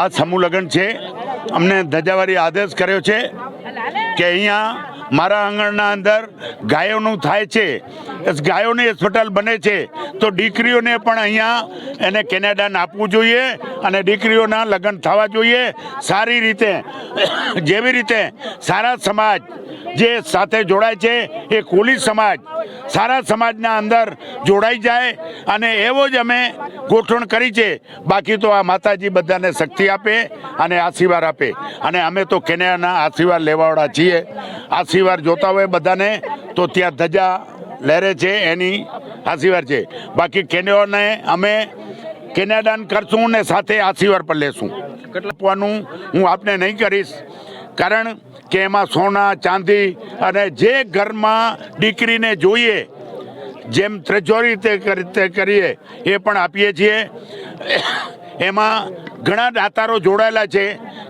આ સમૂહ લગ્ન છે. અમને ધજાવારી આદેશ કર્યો છે કે અહીંયા મારા આંગણના અંદર ગાયોનું થાય છે. ગાયોની હોસ્પિટલ બને છે. તો દીકરીઓને પણ અહીંયા એને કેનેડાને આપવું જોઈએ અને દીકરીઓના લગ્ન થવા જોઈએ. સારી રીતે, જેવી રીતે સારા સમાજ જે સાથે જોડાય છે એ કોલી સમાજ સારા સમાજના અંદર જોડાઈ જાય અને એવો જ અમે ગોઠવણ કરી છે. બાકી તો આ માતાજી બધાને શક્તિ આપે અને આશીર્વાદ આપે. અને અમે તો કેનેડાના આશીર્વાદ લેવાવાળા છીએ. આશીર્વાદ જોતા હોય બધાને તો ત્યાં ધજા લહેરે છે એની આશીર્વાદ છે. બાકી કેનેડાને અમે કેનેડાન કરશું ને સાથે આશીર્વાદ પણ લેશું. આપવાનું હું આપને નહીં કરીશ. કારણ કે એમાં સોના, ચાંદી અને જે ઘરમાં દીકરીને જોઈએ, જેમ ત્રેજોરી તે કરીએ, એ પણ આપીએ છીએ. એમાં ઘણા દાતારો જોડાયેલા છે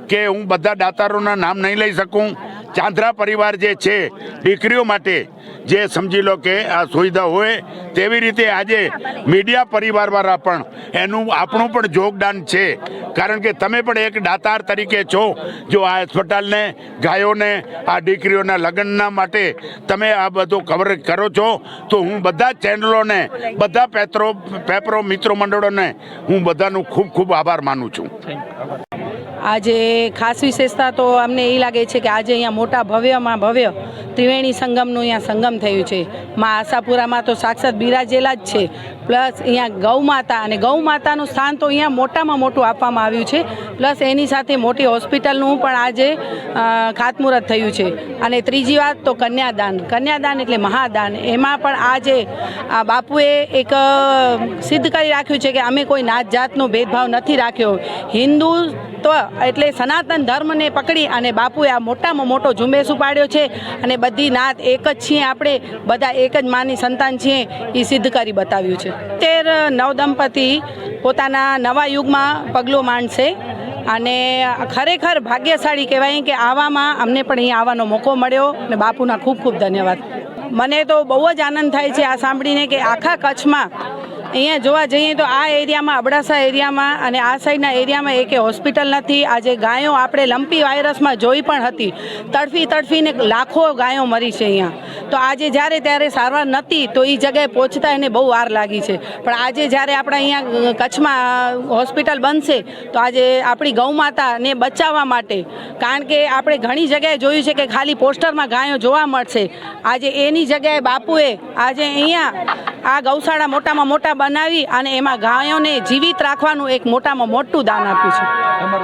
કે હું બધા દાતારોના નામ નહીં લઈ શકું. ચાંદ્રા પરિવાર જે છે, દીકરીઓ માટે જે સમજી લો કે આ સુવિધા હોય તેવી રીતે આજે મીડિયા પરિવારવાળા પણ એનું આપણું પણ યોગદાન છે. કારણ કે તમે પણ એક દાતાર તરીકે છો. જો આ હોસ્પિટલને, ગાયોને, આ દીકરીઓના લગ્નના માટે તમે આ બધું કવર કરો છો, તો હું બધા ચેનલોને, બધા પેત્રો, પેપરો મિત્રો મંડળોને હું બધાનું ખૂબ ખૂબ આભાર માનું છું. આજે ખાસ વિશેષતા તો અમને એ લાગે છે કે આજે અહીંયા મોટા ભવ્યમાં ભવ્ય ત્રિવેણી સંગમનું અહીંયા સંગમ થયું છે. મા આશાપુરામાં તો સાક્ષાત બિરાજેલા જ છે. પ્લસ અહીંયા ગૌ માતા અને ગૌ માતાનું સ્થાન તો અહીંયા મોટામાં મોટું આપવામાં આવ્યું છે. પ્લસ એની સાથે મોટી હોસ્પિટલનું પણ આજે ખાતમુહૂર્ત થયું છે. અને ત્રીજી વાત તો કન્યાદાન. કન્યાદાન એટલે મહાદાન. એમાં પણ આજે આ બાપુએ એક સિદ્ધ કરી રાખ્યું છે કે અમે કોઈ નાત જાતનો ભેદભાવ નથી રાખ્યો. હિન્દુત્વ એટલે સનાતન ધર્મને પકડી અને બાપુએ આ મોટામાં મોટો ઝુંબેશ ઉપાડ્યો છે અને બધી નાત એક જ છીએ આપણે, બધા એક જ માની સંતાન છીએ એ સિદ્ધ કરી બતાવ્યું છે. તેર નવદંપતિ પોતાના નવા યુગમાં પગલું માંડશે. અને ખરેખર ભાગ્યશાળી કહેવાય કે આવામાં અમને પણ અહીંયા આવવાનો મોકો મળ્યો અને બાપુના ખૂબ ખૂબ ધન્યવાદ. મને તો બહુ જ આનંદ થાય છે આ સાંભળીને કે આખા કચ્છમાં અહીંયા જોવા જઈએ તો આ એરિયામાં, અબડાસા એરિયામાં અને આ સાઈડના એરિયામાં એકે હોસ્પિટલ નથી. આજે ગાયો આપણે લંપી વાયરસમાં જોઈ પણ હતી. તડફી તડફીને લાખો ગાયો મરી છે અહીંયા. તો આજે જ્યારે ત્યારે સારવાર નથી તો એ જગ્યાએ પહોંચતા એને બહુ વાર લાગી છે. પણ આજે જ્યારે આપણે અહીંયા કચ્છમાં હોસ્પિટલ બનશે, તો આજે આપણી ગૌમાતાને બચાવવા માટે, કારણ કે આપણે ઘણી જગ્યાએ જોયું છે કે ખાલી પોસ્ટરમાં ગાયો જોવા મળશે. આજે એની જગ્યાએ બાપુએ આજે અહીંયા આ ગૌશાળા મોટામાં મોટા બનાવી અને એમાં ગાયોને જીવિત રાખવાનું એક મોટામાં મોટું દાન આપ્યું છે.